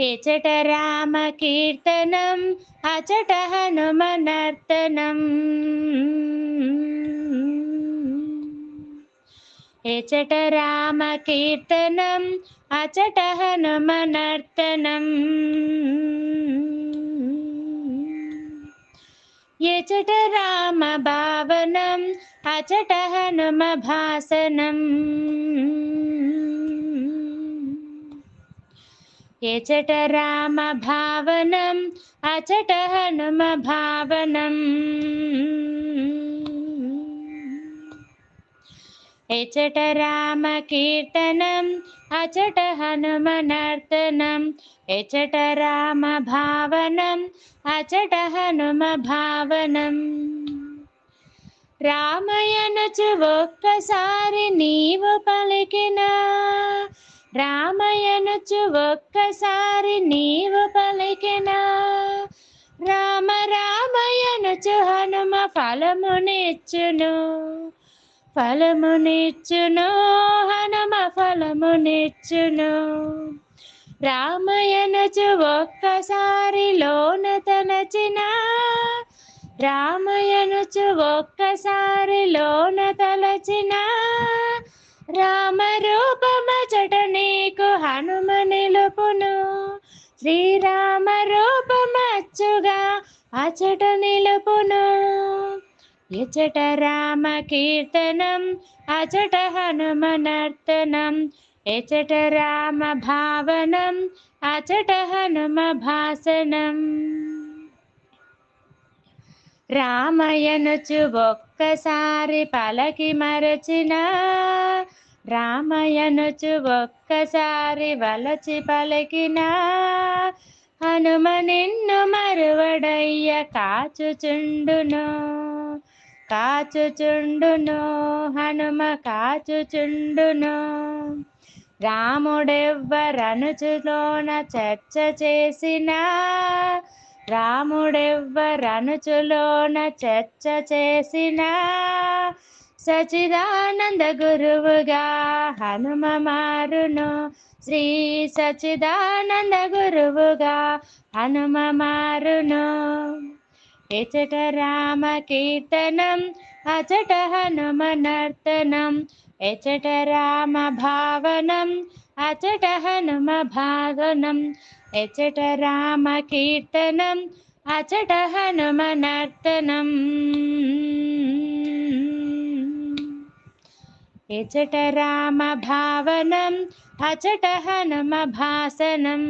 ఎచట రామ కీర్తనం అచట హనుమనర్తనం. ఎచట రామ కీర్తనం అచట హనుమనర్తనం. ఎచట రామ భావనం అచట హనుమ భాసనం ఎచట రామ భావనం అచట హనుమ భావనం ఎచట రామ కీర్తనం అచట హనుమ నర్తనం ఎచట రామ భావనం అచట హనుమ భావనం రామయనచు ఒక్కసారి నీవు పలికినా రామయనుచు ఒక్కసారి నీవు పలికినా? రామ రామయనుచు హనుమ ఫలమునిచ్చును. ఫలమునిచ్చును హనుమ ఫలమునిచ్చును. రామయనుచు ఒక్కసారి లోన తలచిన? రామయనుచు ఒక్కసారి లోన తలచిన? రామ రూపమచ్చుగా అచట నిలుపును. ఎచట రామ కీర్తనం అచట హనుమనర్తనం. ఎచట రామ భావనం అచట హనుమ భాసనం రామయనుచు ఒక్కసారి పలకి మరచిన రామయనుచు ఒక్కసారి వలచి పలికినా హనుమ నిన్ను మరువడయ్య కాచుచుండును. కాచుచుండును హనుమ కాచుచుండును. రాముడెవ్వరనుచులోన చర్చ చేసిన రాముడెవ్వరనుచులోన చర్చ చేసిన సచిదానంద గురువుగా హనుమ మారును. శ్రీ సచిదానంద గురువుగా హనుమ మారును. ఎచట రామ కీర్తనం అచట హనుమ నర్తనం ఎచట రామ భావనం అచట హనుమ భాగనం ఎచట రామ కీర్తనం అచట హనుమ నర్తనం. यचट रामभावनम् अचट हनुमभासनम्